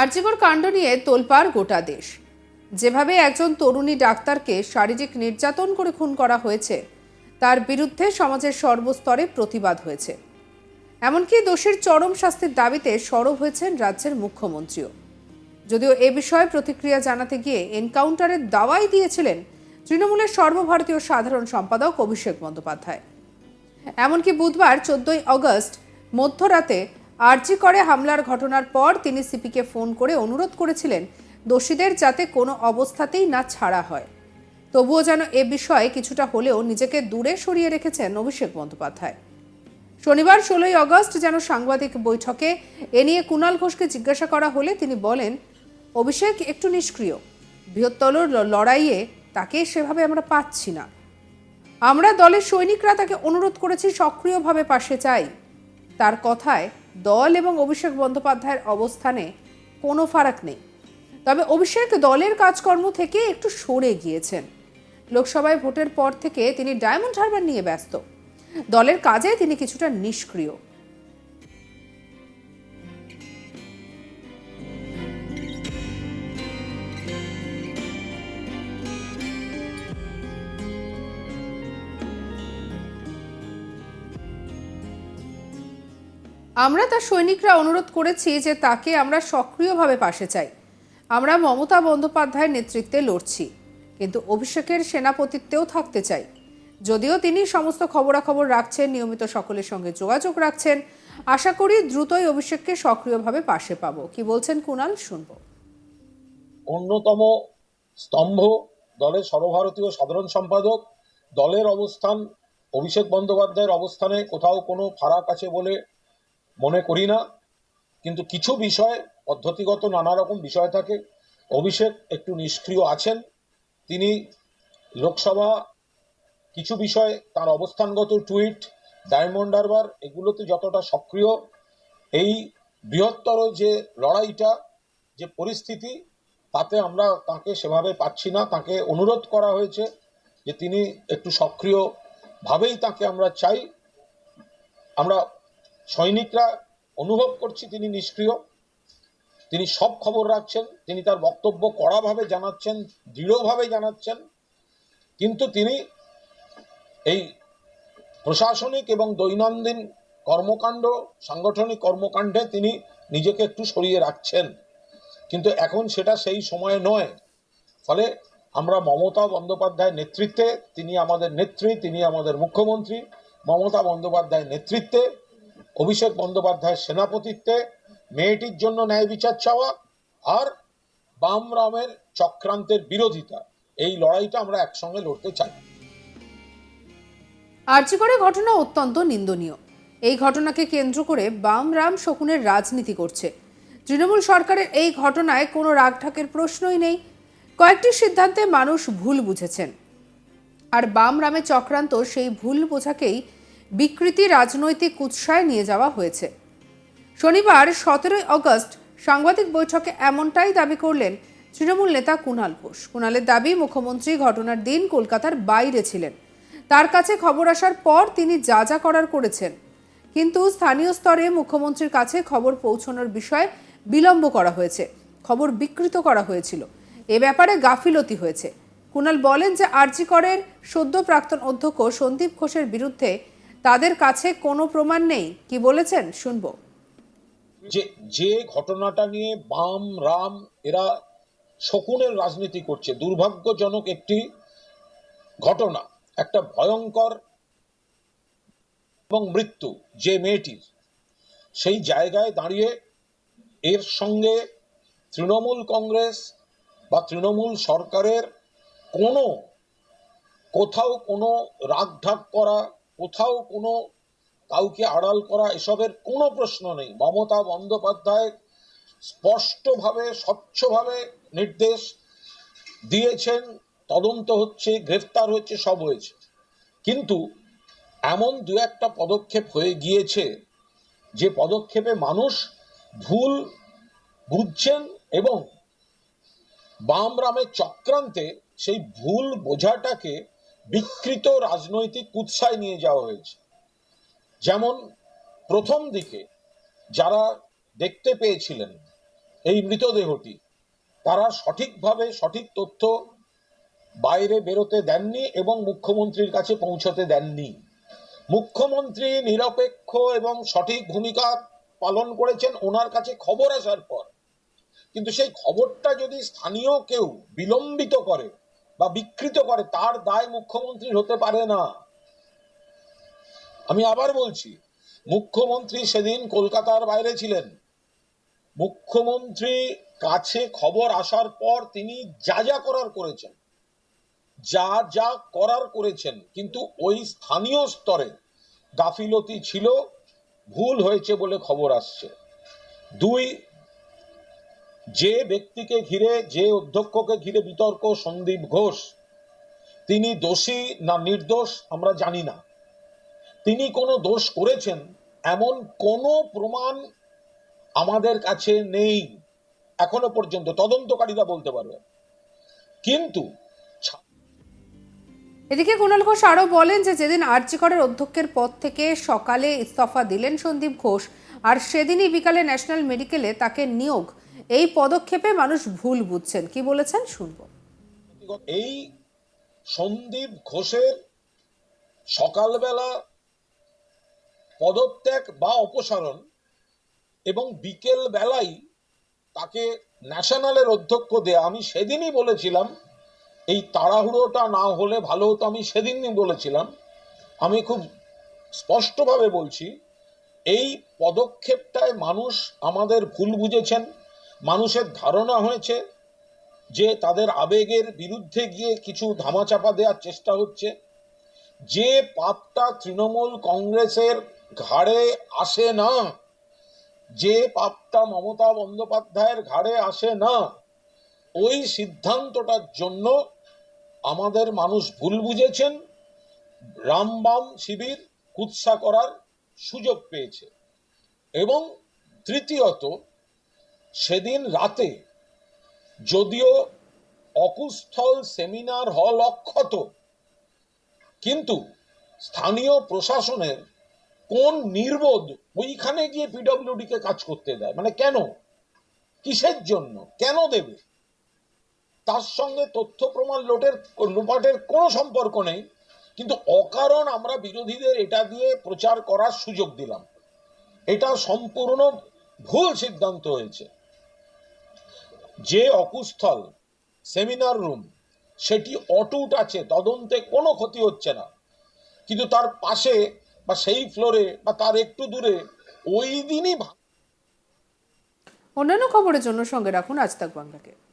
আর্যিকর কাণ্ড নিয়ে তোলপাড় গোটা দেশ। যেভাবে একজন তরুণী ডাক্তারকে শারীরিক নির্যাতন করে খুন করা হয়েছে, তার বিরুদ্ধে সমাজের সর্বস্তরে প্রতিবাদ হয়েছে। এমনকি দোষীর চরম শাস্তির দাবিতে সরব হয়েছেন রাজ্যের মুখ্যমন্ত্রীও। যদিও এ বিষয়ে প্রতিক্রিয়া জানাতে গিয়ে এনকাউন্টারের দাওয়াই দিয়েছিলেন তৃণমূলের সর্বভারতীয় সাধারণ সম্পাদক অভিষেক বন্দ্যোপাধ্যায়। এমনকি বুধবার চোদ্দই অগস্ট মধ্যরাতে আরজি করে হামলার ঘটনার পর তিনি সিপিকে ফোন করে অনুরোধ করেছিলেন দোষীদের যাতে কোনো অবস্থাতেই না ছাড়া হয়। তবুও যেন এ বিষয়ে কিছুটা হলেও নিজেকে দূরে সরিয়ে রেখেছেন অভিষেক বন্দ্যোপাধ্যায়। শনিবার ষোলোই আগস্ট যেন সাংবাদিক বৈঠকে এ নিয়ে কুণাল ঘোষকে জিজ্ঞাসা করা হলে তিনি বলেন, অভিষেক একটু নিষ্ক্রিয়। বৃহত্তর লড়াইয়ে তাকে সেভাবে আমরা পাচ্ছি না। আমরা দলের সৈনিকরা তাকে অনুরোধ করেছি সক্রিয়ভাবে পাশে চাই। তার কথায় দল এবং অভিষেক বন্দ্যোপাধ্যায়ের অবস্থানে কোনো ফারাক নেই। তবে অভিষেক দলের কাজকর্ম থেকে একটু সরে গিয়েছেন। লোকসভায় ভোটের পর থেকে তিনি ডায়মন্ড হারবার নিয়ে ব্যস্ত। দলের কাজে তিনি কিছুটা নিষ্ক্রিয়। আমরা তার সৈনিকরা অনুরোধ করেছি যে তাকে আমরা সক্রিয়ভাবে পাশে চাই। আমরা মমতা বন্দ্যোপাধ্যায়ের নেতৃত্বে লড়ছি, কিন্তু অভিষেকের সেনাপতিত্বেও থাকতে চাই। যদিও তিনি সমস্ত খবরাখবর রাখছেন, নিয়মিত সকলের সঙ্গে যোগাযোগ রাখছেন, আশা করি দ্রুতই অভিষেককে সক্রিয়ভাবে পাশে পাবো। কি বলছেন কুণাল শুনব। অন্যতম স্তম্ভ দলের সর্বভারতীয় সাধারণ সম্পাদক, দলের অবস্থান, অভিষেক বন্দ্যোপাধ্যায়ের অবস্থানে কোথাও কোনো ফারাক আছে বলে মনে করি না, কিন্তু কিছু বিষয়, পদ্ধতিগত নানা রকম বিষয় থাকে। অভিষেক একটু নিষ্ক্রিয় আছেন। তিনি লোকসভা কিছু বিষয়, তার অবস্থানগত টুইট, ডায়মন্ড হারবার, এগুলোতে যতটা সক্রিয়, এই বৃহত্তর যে লড়াইটা, যে পরিস্থিতি, তাতে আমরা তাকে সেভাবে পাচ্ছি না। তাকে অনুরোধ করা হয়েছে যে তিনি একটু সক্রিয়ভাবেই তাকে আমরা চাই। আমরা সৈনিকরা অনুভব করছি তিনি নিষ্ক্রিয়। তিনি সব খবর রাখছেন, তিনি তার বক্তব্য কড়াভাবে জানাচ্ছেন, দৃঢ়ভাবে জানাচ্ছেন। কিন্তু তিনি এই প্রশাসনিক এবং দৈনন্দিন কর্মকাণ্ড, সাংগঠনিক কর্মকাণ্ডে তিনি নিজেকে একটু সরিয়ে রাখছেন। কিন্তু এখন সেটা সেই সময় নয়। ফলে আমরা মমতা বন্দ্যোপাধ্যায়ের নেতৃত্বে, তিনি আমাদের নেত্রী, তিনি আমাদের মুখ্যমন্ত্রী, মমতা বন্দ্যোপাধ্যায়ের নেতৃত্বে অভিষেক বন্দ্যোপাধ্যায়ের সেনাপতিত্বে মেয়েটির জন্য ন্যায় বিচার চাওয়া আর বাম রামের চক্রান্তের বিরোধিতা। এই লড়াইটা আমরা একসঙ্গে লড়তে চাই। আর্যিকরে ঘটনা অত্যন্ত নিন্দনীয়। এই ঘটনাকে কেন্দ্র করে বাম রাম শকুনের রাজনীতি করছে। তৃণমূল সরকারের এই ঘটনায় কোনো রাগঢাকের প্রশ্নই নেই। কয়েকটি সিদ্ধান্তে মানুষ ভুল বুঝেছেন। আর বাম রামের চক্রান্ত সেই ভুল বোঝাকেই বিকৃতি রাজনৈতিক উৎসায় নিয়ে যাওয়া হয়েছে। শনিবার সতেরোই আগস্ট সাংবাদিক বৈঠকে এমনটাই দাবি করলেন তৃণমূল নেতা কুণাল ঘোষ। কুণালের দাবি, মুখ্যমন্ত্রী ঘটনার দিন কলকাতার বাইরে ছিলেন। তার কাছে খবর আসার পর তিনি যা যা করার করেছেন। কিন্তু স্থানীয় স্তরে মুখ্যমন্ত্রীর কাছে খবর পৌঁছানোর বিষয়ে বিলম্ব করা হয়েছে। খবর বিকৃত করা হয়েছিল। এ ব্যাপারে গাফিলতি হয়েছে। কুণাল বলেন যে আরজি করের সদ্য প্রাক্তন অধ্যক্ষ সন্দীপ ঘোষের বিরুদ্ধে তাদের কাছে কোনো প্রমাণ নেই? কি বলেছেন? শুনব। যে যে ঘটনাটা নিয়ে বাম, রাম, এরা শকুনের রাজনীতি করছে, দুর্ভাগ্যজনক একটি ঘটনা, একটা ভয়ঙ্কর এবং মৃত্যু যে মেয়েটির। সেই জায়গায় দাঁড়িয়ে এর সঙ্গে তৃণমূল কংগ্রেস বা তৃণমূল সরকারের কোনো, কোথাও কোনো রাগঢাক করা কোথাও কোনো কাউকে আড়াল করা এসবের কোনো প্রশ্ন নেই। মমতা বন্দ্যোপাধ্যায় স্পষ্টভাবে, স্বচ্ছভাবে নির্দেশ দিয়েছেন, তদন্ত হচ্ছে, গ্রেফতার হচ্ছে সব হয়েছে। কিন্তু এমন দু একটা পদক্ষেপ হয়ে গিয়েছে যে পদক্ষেপে মানুষ ভুল বুঝছেন এবং বাম রামের চক্রান্তে সেই ভুল বোঝাটাকে বিকৃত রাজনৈতিক উৎসায় নিয়ে যাওয়া হয়েছে। যেমন প্রথম দিকে যারা দেখতে পেয়েছিলেন এই মৃতদেহটি, তারা সঠিকভাবে সঠিক তথ্য বাইরে বেরোতে দেননি এবং মুখ্যমন্ত্রীর কাছে পৌঁছতে দেননি। মুখ্যমন্ত্রী নিরপেক্ষ এবং সঠিক ভূমিকা পালন করেছেন ওনার কাছে খবর আসার পর। কিন্তু সেই খবরটা যদি স্থানীয় কেউ বিলম্বিত করে বা বিকৃত করে, তার দায় মুখ্যমন্ত্রীর হতে পারে না। আমি আবার বলছি, মুখ্যমন্ত্রী সেদিন কলকাতার বাইরে ছিলেন। মুখ্যমন্ত্রী কাছে খবর আসার পর তিনি যা যা করার করেছেন, যা যা করার করেছেন, কিন্তু ওই স্থানীয় স্তরে গাফিলতি ছিল, ভুল হয়েছে বলে খবর আসছে। দুই যে ব্যক্তিকে ঘিরে, যে অধ্যক্ষকে ঘিরে বিতর্ক সন্দীপ ঘোষ, তিনি দোষী না নির্দোষ আমরা জানি না। তিনি কোনো দোষ করেছেন, এমন কোনো প্রমাণ আমাদের কাছে নেই, এখনও পর্যন্ত। তদন্তকারীরা বলতে পারবে কিন্তু এদিকে কুণাল ঘোষ আরও বলেন যে যেদিন আরজিকরের অধ্যক্ষের পদ থেকে সকালে ইস্তফা দিলেন সন্দীপ ঘোষ, আর সেদিনই বিকালে ন্যাশনাল মেডিকেলে তাকে নিয়োগ এই পদক্ষেপে মানুষ ভুল বুঝছেন। কি বলেছেন? শুনব। এই সন্দীপ ঘোষের সকালবেলা পদত্যাগ বা অপসারণ এবং বিকেল বেলায় তাকে ন্যাশনালের অধ্যক্ষ দেয়া, আমি সেদিনই বলেছিলাম, এই তাড়াহুড়োটা না হলে ভালো হতো, আমি সেদিনই বলেছিলাম। আমি খুব স্পষ্টভাবে বলছি, এই পদক্ষেপটায় মানুষ আমাদের ভুল বুঝেছেন মানুষের ধারণা হয়েছে যে তাদের আবেগের বিরুদ্ধে গিয়ে কিছু ধামাচাপা দেওয়ার চেষ্টা হচ্ছে। যে পাপটা তৃণমূল কংগ্রেসের ঘাড়ে আসে না, যে পাপটা মমতা বন্দ্যোপাধ্যায়ের ঘাড়ে আসে না, ওই সিদ্ধান্তটার জন্য আমাদের মানুষ ভুল বুঝেছেন রামবাম শিবির কুৎসা করার সুযোগ পেয়েছে। এবং তৃতীয়ত সেদিন রাতে যদিও অকুস্থল সেমিনার হল অক্ষত, কিন্তু স্থানীয় প্রশাসনের কোন নির্বোধ ওইখানে গিয়ে পিডব্লিউডি কে কাজ করতে দেয়? মানে কেন? কিসের জন্য? কেন দেবে? তার সঙ্গে তথ্য প্রমাণ লোটের, লোপাটের কোনো সম্পর্ক নেই, কিন্তু অকারণ আমরা বিরোধীদের এটা দিয়ে প্রচার করার সুযোগ দিলাম। এটা সম্পূর্ণ ভুল সিদ্ধান্ত হয়েছে। যে অকুস্থল সেমিনার রুম, সেটি অটুট আছে, তদন্তে কোনো ক্ষতি হচ্ছে না। কিন্তু তার পাশে বা সেই ফ্লোরে বা তার একটু দূরে ওই দিনই অন্যান্য খবরের জন্য সঙ্গে রাখুন আজ তাক বাংলাকে।